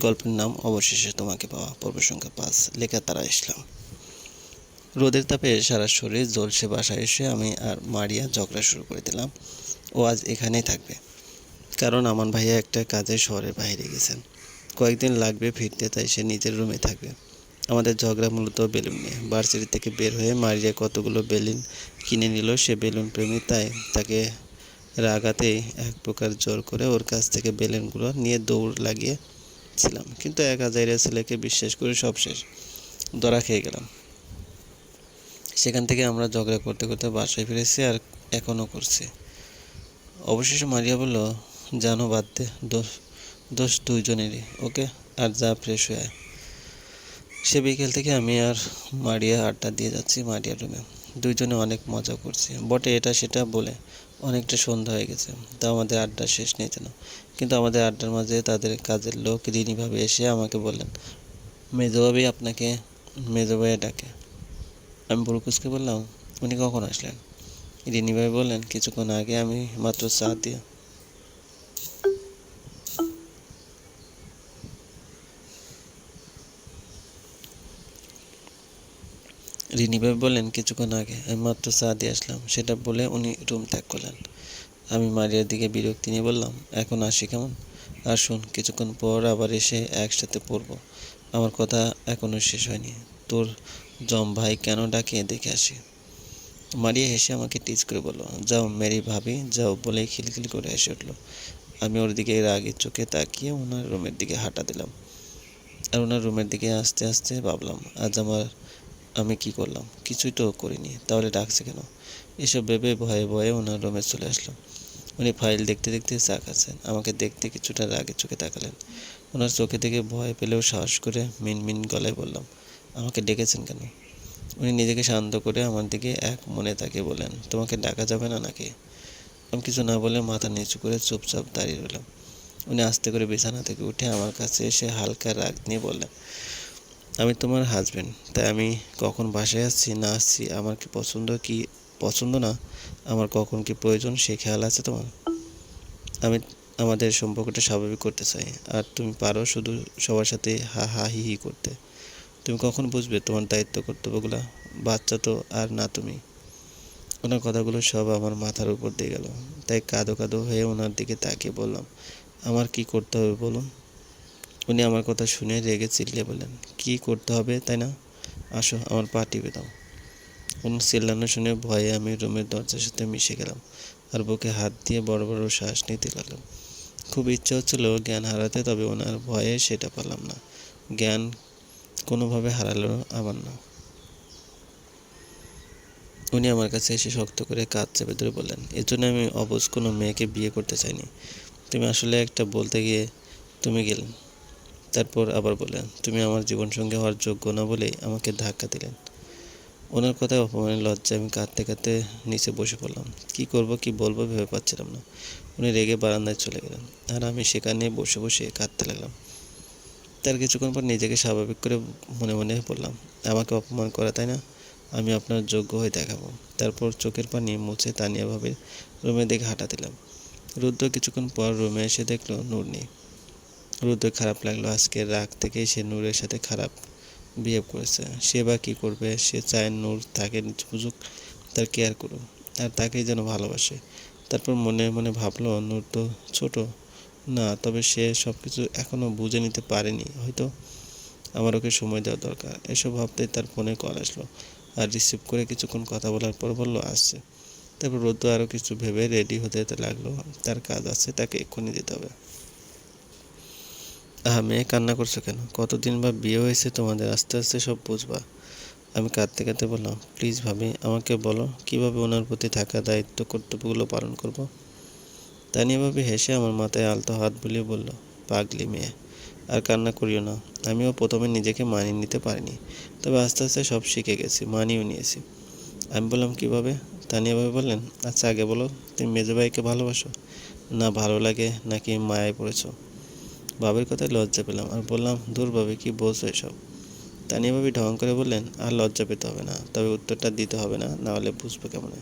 গল্পের নাম অবশেষে তোমাকে পাওয়া পর্ব সংখ্যা পাঁচ লেখা তারা ইসলাম। রোদের তাপে সারা শরীর জলসে বাসায় এসে আমি আর মারিয়া ঝগড়া শুরু করে দিলাম। ও আজ এখানেই থাকবে। কারণ আমার ভাইয়া একটা কাজে শহরের বাইরে গেছেন। কয়েকদিন লাগবে ফিরতে, তাই সে নিজের রুমে থাকবে। আমাদের ঝগড়া মূলত বেলুন নিয়ে। ভার্সিটি থেকে বের হয়ে মারিয়া কতগুলো বেলুন কিনে নিল সে বেলুন প্রেমী, তাই তাকে রাগাতেই এক প্রকার জোর করে ওর কাছ থেকে বেলুনগুলো নিয়ে দৌড় লাগিয়েছিলাম কিন্তু এক হাজারের ছেলেকে বিশ্বাস করে সব শেষ। ধরা খেয়ে গেলাম। সেখান থেকে আমরা ঝগড়া করতে করতে বাসায় ফিরেছি আর এখনও করছি। অবশেষে মারিয়া বলল, জানো, বাদ দে, দোষ দোষ দুইজনেরই, ওকে? আর যা ফ্রেশ হয়ে। সে বিকেল থেকে আমি আর মারিয়া আড্ডা দিয়ে যাচ্ছি মারিয়ার রুমে দুইজনে অনেক মজা করছি। বটে এটা সেটা বলে অনেকটা সন্ধ্যা হয়ে গেছে। তা আমাদের আড্ডা শেষ নেই যেন। কিন্তু আমাদের আড্ডার মাঝে তাদের কাজের লোক ঋণীভাবে এসে আমাকে বললেন মেজবাবি আপনাকে মেজবাইয়া ডাকে। আমি বুরুকুসকে বললাম, উনি কখন আসলেন? ঋণীভাবে বললেন, কিছুক্ষণ আগে আমি মাত্র চা দিয়ে রিনিভাই বললেন, কিছুক্ষণ আগে আমি মাত্র চা দিয়ে আসলাম। সেটা বলে উনি রুম ত্যাগ করলেন। আমি মারিয়ার দিকে বিরক্তি নিয়ে বললাম, এখন আসি কেমন? আর শোন, কিছুক্ষণ পর আবার এসে একসাথে পড়ব। আমার কথা এখনও শেষ হয়নি। তোর জম ভাই কেন ডাকে দেখে আসি? মারিয়া হেসে আমাকে টিচ করে বলল, যাও মেরি ভাবি, যাও বলেই খিলখিল করে এসে উঠল। আমি ওর দিকে রাগের চোখে তাকিয়ে ওনার রুমের দিকে হাঁটা দিলাম। আর ওনার রুমের দিকে আস্তে আস্তে ভাবলাম, আজ আমার আমি কি করলাম? কিছুই তো করিনি। তাহলে ডাকছে কেন? এসব ভেবে ভয়ে ভয়ে ওনার রুমে চলে আসলাম উনি ফাইল দেখতে দেখতে চা খাচ্ছেন। আমাকে দেখতে কিছুটা রাগের চোখে তাকালেন। ওনার চোখে থেকে ভয় পেলেও সাহস করে মিন মিন গলায় বললাম, আমাকে ডেকেছেন কেন? উনি নিজেকে শান্ত করে আমার দিকে এক মনে তাকে বলেন তোমাকে ডাকা যাবে না নাকি? আমি কিছু না বলে মাথা নিচু করে চুপচাপ দাঁড়িয়ে রইলাম। উনি আস্তে করে বিছানা থেকে উঠে আমার কাছে এসে হালকা রাগ নিয়ে বললেন আমি তোমার হাজবেন্ড তাই আমি কখন বাসায় আসছি, না আসছি, আমার কি পছন্দ কি পছন্দ না, আমার কখন কি প্রয়োজন সে খেয়াল আছে তোমার? আমি আমাদের সম্পর্কটা স্বাভাবিক করতে চাই, আর তুমি পারো শুধু সবার সাথে হা হা হি হি করতে। তুমি কখন বুঝবে তোমার দায়িত্ব কর্তব্যগুলো? বাচ্চা তো আর না তুমি। ওনার কথাগুলো সব আমার মাথার উপর দিয়ে গেল। তাই কাঁদো কাঁদো হয়ে ওনার দিকে তাকিয়ে বললাম, আমার কি করতে হবে বলুন? উনি আমার কথা শুনে রেগে চিল্লে বললেন, কি করতে হবে, তাই না? আসো, আমার পা টিপে দাও। ওনার চিল্লানো শুনে ভয়ে আমি রুমের দরজার সাথে মিশে গেলাম আর বুকে হাত দিয়ে বড় বড় শ্বাস নিতে লাগলাম। খুব ইচ্ছা হচ্ছিল জ্ঞান হারাতে, তবে ওনার ভয়ে সেটা পারলাম না। জ্ঞান কোনোভাবে হারালো আমার না। উনি আমার কাছে এসে শক্ত করে কাজ চেপে ধরে বললেন, এর জন্য আমি অবুঝ কোনো মেয়েকে বিয়ে করতে চাইনি। তুমি আসলে একটা বলতে গিয়ে তুমি গেলেন তারপর আবার বললেন, তুমি আমার জীবনসঙ্গী হওয়ার যোগ্য না বলেই আমাকে ধাক্কা দিলেন। ওনার কথায় অপমানের লজ্জায় আমি কাঁদতে কাঁদতে নিচে বসে পড়লাম। কি করব, কি বলব ভেবে পাচ্ছিলাম না। উনি রেগে বারান্দায় চলে গেলেন। আর আমি সেখানে বসে বসে কাঁদতে লাগলাম। তার কিছুক্ষণ পর নিজেকে স্বাভাবিক করে মনে মনে বললাম, আমাকে অপমান করা, তাই না? আমি আপনার যোগ্য হয়ে দেখাবো। তারপর চোখের পানি মুছে তানিয়াভাবে রুমে দেখে হাঁটা দিলাম। রুদ্র কিছুক্ষণ পর রুমে এসে দেখল নূর নেই। রুদ্র খারাপ লাগল, আজকে রাগ থেকে সে নূরের সাথে খারাপ বিহেভ করেছে। সে বা কী করবে? সে চায় নূর তাকে বুঝুক, তার কেয়ার করুক, আর তাকেই যেন ভালোবাসে। তারপর মনে মনে ভাবলো, নূর তো ছোট। না, তবে সে সব কিছু এখনও বুঝে নিতে পারেনি। হয়তো আমার ওকে সময় দেওয়া দরকার। এসব ভাবতেই তার ফোনে কল আসলো আর রিসিভ করে কিছুক্ষণ কথা বলার পর বলল, আসছে। তারপর রোদ্দু আরও কিছু ভেবে রেডি হতে লাগল। তার কাজ আছে, তাকে এক্ষুনি দিতে হবে। আহা, মেয়ে কান্না করছ কেন? কতদিন বা বিয়ে হয়েছে তোমাদের? আস্তে আস্তে সব বুঝবা। আমি কাঁদতে কাঁদতে বললাম, প্লিজ ভাবি, আমাকে বলো, কীভাবে ওনার প্রতি থাকা দায়িত্ব, কর্তব্যগুলো পালন করব। তানিয়া ভাবি হেসে আমার মাথায় আলতো হাত বুলিয়ে বলল, পাগলি মেয়ে, আর কান্না করিও না। আমিও প্রথমে নিজেকে মানিয়ে নিতে পারিনি, তবে আস্তে আস্তে সব শিখে গেছি, মানিয়েও নিয়েছি। আমি বললাম, কীভাবে? তানিয়া ভাবি বললেন আচ্ছা আগে বলো, তুমি মেজো ভাইকে ভালোবাসো? না ভালো লাগে, নাকি মায়ায় পড়েছো? বাবার কথায় লজ্জা পেলাম আর বললাম দূর ভাবে কি বোঝো এসব? তানিয়া ভাবি ঢং করে বললেন, আর লজ্জা পেতে হবে না, তবে উত্তরটা দিতে হবে না না হলে বুঝব কেমন?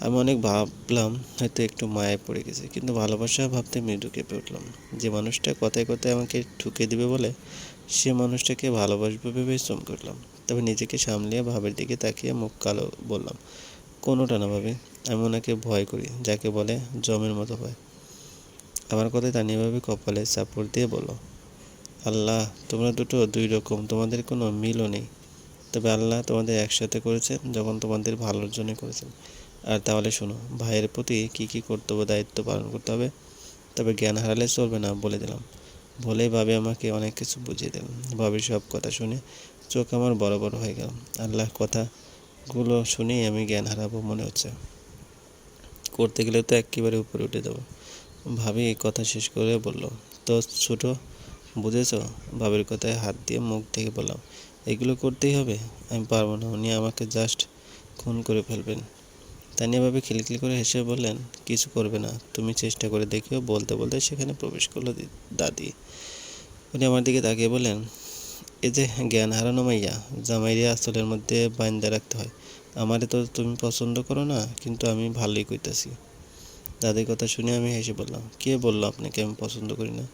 আমি অনেক ভাবলাম, হয়তো একটু মায়ে পড়ে গেছে, কিন্তু ভালোবাসা ভাবতে মৃদু কেঁপে উঠলাম। যে মানুষটা কথায় কথায় আমাকে ঠুকে দিবে বলে, সে মানুষটাকে ভালোবাসবে ভেবে চমকে উঠলাম তবে নিজেকে সামলিয়ে ভাবের দিকে তাকিয়ে মুখ কালো বললাম, কোনোটা না ভাবে, আমি ওনাকে ভয় করি, যাকে বলে জমের মতো ভয়। আমার কথা তানিয়া ভাবে কপালে চাপড় দিয়ে বলো। আল্লাহ, তোমরা দুটো দুই রকম, তোমাদের কোনো মিলও নেই। তবে আল্লাহ তোমাদের একসাথে করেছেন যখন তোমাদের ভালোর জন্য করেছেন। আর তাহলে শোনো, ভাইয়ের প্রতি কী কী কর্তব্য, দায়িত্ব পালন করতে হবে, তবে জ্ঞান হারালে চলবে না বলে দিলাম। বলেই ভাবে আমাকে অনেক কিছু বুঝিয়ে দিলেন। ভাবির সব কথা শুনে চোখ আমার বড় বড় হয়ে গেল। আল্লাহ কথাগুলো শুনেই আমি জ্ঞান হারাবো মনে হচ্ছে। করতে গেলে তো একেবারে উপরে উঠে দেবো ভাবি এই কথা শেষ করে বলল, তো ছোটো, বুঝেছ? ভাবির কথায় হাত দিয়ে মুখ থেকে বললাম, এগুলো করতেই হবে? আমি পারব না, উনি আমাকে জাস্ট খুন করে ফেলবেন। তানিয়া ভাবে খিলখিল করে হেসে বললেন, কিছু করবে না, তুমি চেষ্টা করে দেখিও। বলতে বলতে সেখানে প্রবেশ করল দাদি। উনি আমার দিকে তাকিয়ে বললেন এই যে জ্ঞান হারানো মাইয়া, জামাইরে আসলের মধ্যে বাইন্দা রাখতে হয়। আমারে তো তুমি পছন্দ করো না, কিন্তু আমি ভালোই কইতাছি। দাদির কথা শুনে আমি হেসে বললাম, কে বলল আপনাকে আমি পছন্দ করি না?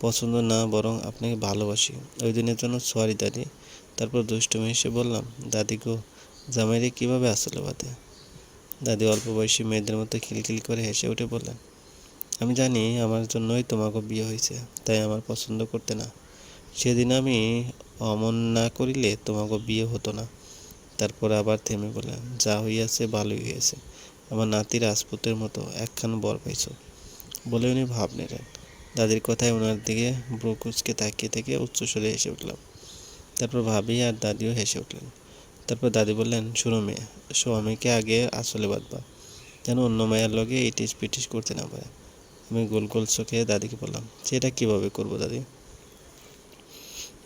পছন্দ না, বরং আপনাকে ভালোবাসি। ওই দিনের জন্য সরি দাদি। তারপর দুষ্টুমি হেসে বললাম, দাদি গো, জামাইরে কীভাবে আসলে বাদে? দাদি অল্প বয়সী মেয়েদের মতো খিলখিল করে হেসে উঠে বললেন, আমি জানি আমার জন্যই তোমাকে বিয়ে হয়েছে, তাই আমার পছন্দ করতে না। সেদিন আমি অমন না করিলে তোমাকে বিয়ে হতো না। তারপর আবার থেমে বললেন, যা হইয়াছে ভালোই হয়েছে আমার নাতি রাজপুতের মতো একখান বর পাইছ বলে উনি ভাব নিলেন। দাদির কথায় ওনার দিকে ব্রুকুচকে তাকিয়ে থেকে উচ্চস্বরে হেসে উঠলাম। তারপর ভাবি আর দাদিও হেসে উঠলেন। তারপর দাদি বললেন, শুনো মেয়ে, স্বামীকে আগে আসলে বাঁধবা, যেন অন্য মায়ের লগে ইটিস পিটিস করতে না পারে। আমি গোল গোল চোখে দাদিকে বললাম সেটা কীভাবে করব দাদি?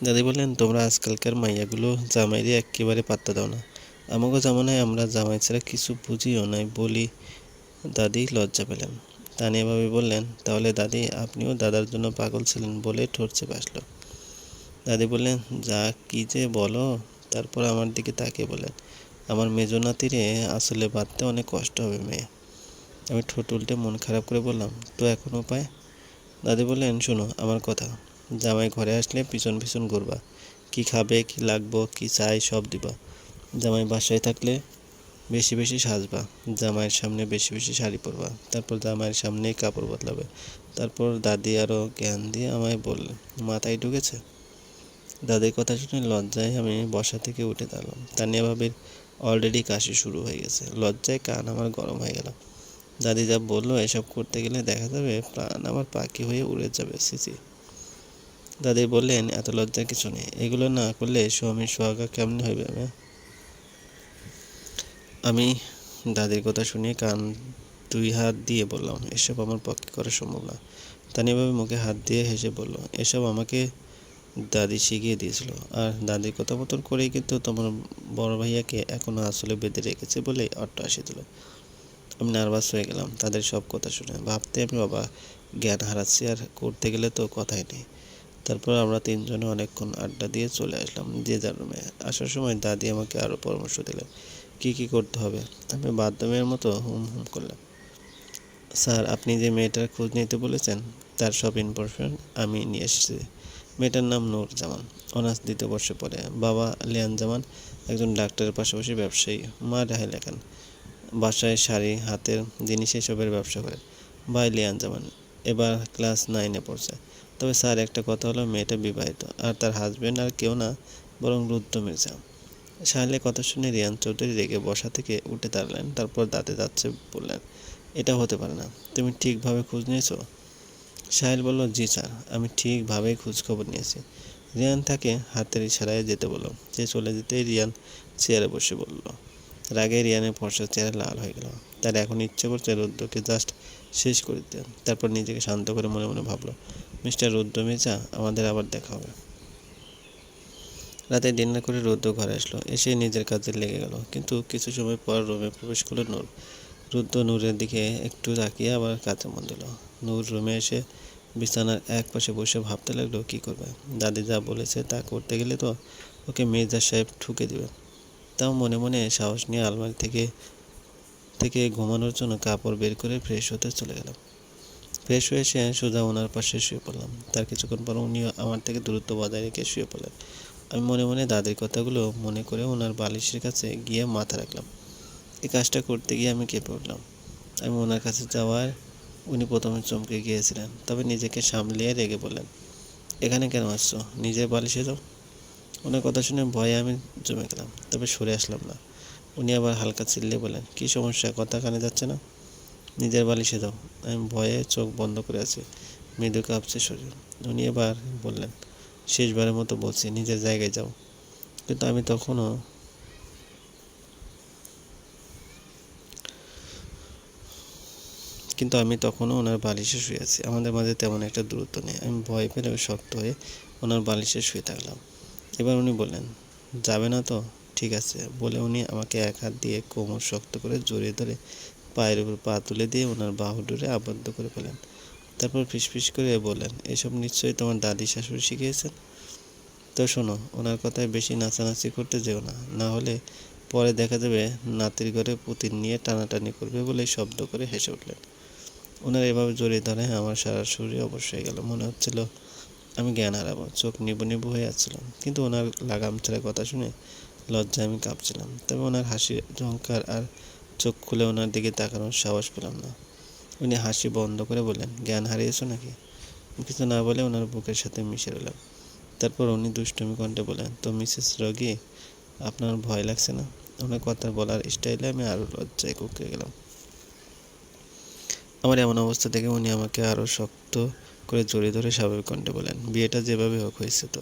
দাদি বললেন, তোমরা আজকালকার মাইয়াগুলো জামাইরে একেবারে পাত্তা দাও না। আমাকে জামানায় আমরা জামাই ছাড়া কিছু বুঝিও নাই বলি, দাদি, লজ্জা পেলেন। তানিয়া ভাবি বললেন, তাহলে দাদি, আপনিও দাদার জন্য পাগল ছিলেন বলে চেপে আসলো। দাদি বললেন, যা কি যে বলো। তারপর আমার দিকে তাকিয়ে বলেন আমার মেজো নাতিরে আসলে বাঁধতে অনেক কষ্ট হবে মেয়ে। আমি ঠোঁট উল্টে মন খারাপ করে বললাম, তো এখন উপায়? দাদি বললেন, শোনো, আমার কথা। জামাই ঘরে আসলে পিছন পিছন ঘুরবা। কি খাবে, কি লাগবো, কি চাই সব দিবা। জামাই বাসায় থাকলে বেশি বেশি সাজবা। জামাইয়ের সামনে বেশি বেশি শাড়ি পরবা। তারপর জামাইয়ের সামনেই কাপড় বদলাবে। তারপর দাদি আরও জ্ঞান দিয়ে আমায় বললেন মাথায় ঢুকেছে? দাদির কথা শুনে লজ্জায় আমি বসা থেকে উঠে দাঁড়ালাম। তানিয়া ভাবির অলরেডি কাশি শুরু হয়ে গেছে। লজ্জায় কান আমার গরম হয়ে গেল। দাদি যা বলল, এসব করতে গেলে দেখা যাবে প্রাণ আমার পাখি হয়ে উড়ে যাবে। সিসি দাদি বললেন, এত লজ্জার কিছু নেই। এগুলো না করলে স্বামী সোহাগা কেমন হইবে আমি আমি দাদির কথা শুনে কান দুই হাত দিয়ে বললাম, এসব আমার পক্ষে করা সম্ভব না। তানিভাবে মুখে হাত দিয়ে হেসে বলল, এসব আমাকে দাদি শিখিয়ে দিয়েছিল। আর দাদির কথা মতন করেই কিন্তু তোমার বড় ভাইয়াকে এখনও আসলে বেঁধে রেখেছে বলে অট্ট আসে দিল। আমি নার্ভাস হয়ে গেলাম, তাদের সব কথা শুনে। ভাবতে আমি বাবা জ্ঞান হারাচ্ছি আর করতে গেলে তো কথাই নেই। তারপর আমরা তিনজনে অনেকক্ষণ আড্ডা দিয়ে চলে আসলাম যে যার রুমে। আসার সময় দাদি আমাকে আরও পরামর্শ দিলেন কী কী করতে হবে? আমি বাথরুমের মতো হুম হুম করলাম। স্যার, আপনি যে মেয়েটার খোঁজ নিতে বলেছেন, তার সব ইনফরমেশন আমি নিয়ে এসেছি। মেয়েটার নাম নূর জামান অনার্স দ্বিতীয় বর্ষে পড়ে। বাবা লিয়ান জামান একজন ডাক্তারের পাশাপাশি ব্যবসায়ী। মা রাহেল লেখান বাসায় শাড়ি, হাতের জিনিস এসবের ব্যবসা করে। ভাই লিয়ান জামান এবার ক্লাস নাইনে পড়ছে। তবে স্যার, একটা কথা হলো, মেয়েটা বিবাহিত। আর তার হাজবেন্ড আর কেউ না, বরং রুদ্র মির্জা। সাহেলের কথা শুনে রিয়ান চৌধুরী রেগে বসা থেকে উঠে দাঁড়ালেন, তারপর দাঁতে যাচ্ছে বললেন এটা হতে পারে না। তুমি ঠিকভাবে খোঁজ নিয়েছো? সাহেল বলল, জি স্যার, আমি ঠিকভাবেই খোঁজ খবর নিয়েছি। রিয়ান তাকে হাতের ইশারায় যেতে বলল। সে চলে যেতেই রিয়ান চেয়ারে বসে বলল, রাগে রিয়ানের ফর্সা চেহারা লাল হয়ে গেল। তার এখন ইচ্ছে করছে রুদ্রকে জাস্ট শেষ করে দিতে। তারপর নিজেকে শান্ত করে মনে মনে ভাবলো, মিস্টার রুদ্র মির্জা, আমাদের আবার দেখা হবে। রাতে ডিনার করে রুদ্র ঘরে আসলো। এসে নিজের কাজে লেগে গেল। কিন্তু কিছু সময় পর রুমে প্রবেশ করল নূর। রুদ্র নূরের দিকে একটু তাকিয়ে আবার কাজে মন দিল। নূর রুমে এসে বিছানার এক পাশে বসে ভাবতে লাগল, কী করবে? দাদি যা বলেছে তা করতে গেলে তো ওকে মির্জা সাহেব ঠুকে দেবে। তাও মনে মনে সাহস নিয়ে আলমারি থেকে থেকে ঘুমানোর জন্য কাপড় বের করে ফ্রেশ হতে চলে গেলাম ফ্রেশ হয়ে এসে সোজা ওনার পাশে শুয়ে পড়লাম। তার কিছুক্ষণ পর উনিও আমার থেকে দূরত্ব বজায় রেখে শুয়ে পড়লেন। আমি মনে মনে দাদির কথাগুলো মনে করে ওনার বালিশের কাছে গিয়ে মাথা রাখলাম। এই কাজটা করতে গিয়ে আমি কেঁপে উঠলাম। আমি ওনার কাছে যাওয়ার উনি প্রথমে চমকে গিয়েছিলেন, তবে নিজেকে সামলিয়ে রেগে বললেন, এখানে কেন আসছো? নিজের বালিশে যাও ওনার কথা শুনে ভয়ে আমি জমে গেলাম, তবে সরে আসলাম না। উনি আবার হালকা চিল্লে বলেন কী সমস্যা? কথা কানে যাচ্ছে না? নিজের বালিশে যাও আমি ভয়ে চোখ বন্ধ করে আছি, মৃদু কাঁপছে শরীর। উনি এবার বললেন শেষবারের মতো বলছি, নিজের জায়গায় যাও। কিন্তু আমি তখনও কিন্তু আমি তখনও ওনার বালিশে শুয়ে আছি। আমাদের মাঝে তেমন একটা দূরত্ব নেই। আমি ভয় পেলে শক্ত হয়ে ওনার বালিশে শুয়ে থাকলাম। এবার উনি বললেন, যাবে না তো? ঠিক আছে। বলে উনি আমাকে এক হাত দিয়ে কোমর শক্ত করে জড়িয়ে ধরে পায়ের উপর পা তুলে দিয়ে ওনার বাহু ডুরে আবদ্ধ করে ফেলেন। তারপর ফিসফিস করে বললেন এসব নিশ্চয়ই তোমার দাদি শাশুড়ি শিখিয়েছেন? তো শোনো, ওনার কথায় বেশি নাচানাচি করতে যেও না। না হলে পরে দেখা যাবে নাতির ঘরে পুতিন নিয়ে টানাটানি করবে বলে শব্দ করে হেসে উঠলেন। ওনার এভাবে জড়িয়ে ধরে আমার সারা শরীর অবশ্য হয়ে গেল। মনে হচ্ছিল আমি জ্ঞান হারাবো, চোখ নিবু নিবু হয়ে যাচ্ছিলাম কিন্তু ওনার লাগাম ছেড়ে কথা শুনে লজ্জায় আমি কাঁপছিলাম। তবে ওনার হাসির ঝঙ্কার আর চোখ খুলে ওনার দিকে তাকানোর সাহস পেলাম না। উনি হাসি বন্ধ করে বললেন, জ্ঞান হারিয়েছো নাকি? কিছু না বলে ওনার বুকের সাথে মিশে রইলাম। তারপর উনি দুষ্টমি কণ্ঠে বলেন তো মিসেস রগি, আপনার ভয় লাগছে না? ওনার কথা বলার স্টাইলে আমি আরও লজ্জায় কুকড়ে গেলাম। আমার এমন অবস্থা দেখে উনি আমাকে আরও শক্ত করে জড়িয়ে ধরে স্বাভাবিক কণ্ঠে বলেন বিয়েটা যেভাবে হোক হয়েছে তো।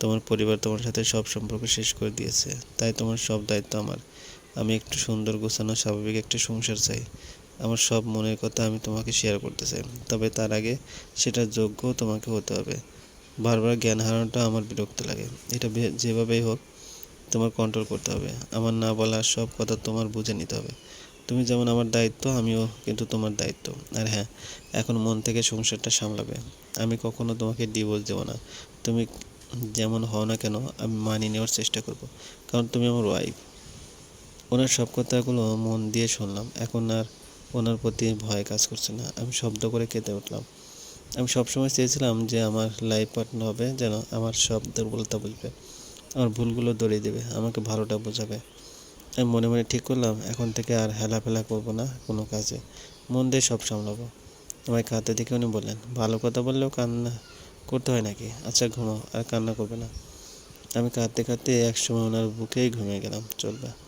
তোমার পরিবার তোমার সাথে সব সম্পর্ক শেষ করে দিয়েছে। তাই তোমার সব দায়িত্ব আমার। আমি একটু সুন্দর গোছানো স্বাভাবিক একটা সংসার চাই। আমার সব মনের কথা আমি তোমাকে শেয়ার করতে চাই। তবে তার আগে সেটা যোগ্য তোমাকে হতে হবে। বারবার জ্ঞান হারানোটা আমার বিরক্ত লাগে। এটা যেভাবেই হোক, তোমার কন্ট্রোল করতে হবে। আমার না বলা সব কথা তোমার বুঝে নিতে হবে। তুমি যেমন আমার দায়িত্ব, আমিও কিন্তু তোমার দায়িত্ব। আর হ্যাঁ এখন মন থেকে সংসারটা সামলাবে। আমি কখনো তোমাকে ডিভোর্স দেবো না। তুমি যেমন হও না কেন, আমি মানিয়ে নেওয়ার চেষ্টা করব। কারণ তুমি আমার ওয়াইফ ওনার সব কথাগুলো মন দিয়ে শুনলাম। এখন আর ওনার প্রতি ভয় কাজ করছে না। আমি শব্দ করে কেঁদে উঠলাম। আমি সবসময় চেয়েছিলাম যে আমার লাইফ পার্টনার হবে, যেন আমার সব দুর্বলতা বুঝবে। আমার ভুলগুলো দড়িয়ে দেবে, আমাকে ভালোটা বোঝাবে। আমি মনে মনে ঠিক করলাম, এখন থেকে আর হেলাফেলা করব না কোনো কাজে। মন দিয়ে সব সামলাবো। আমায় কাঁদতে দেখে উনি বললেন, ভালো কথা বললেও কান্না করতে হয় নাকি? আচ্ছা ঘুমাও, আর কান্না করবে না। আমি কাঁদতে কাঁদতে একসময় ওনার বুকেই ঘুমিয়ে গেলাম, চলবে।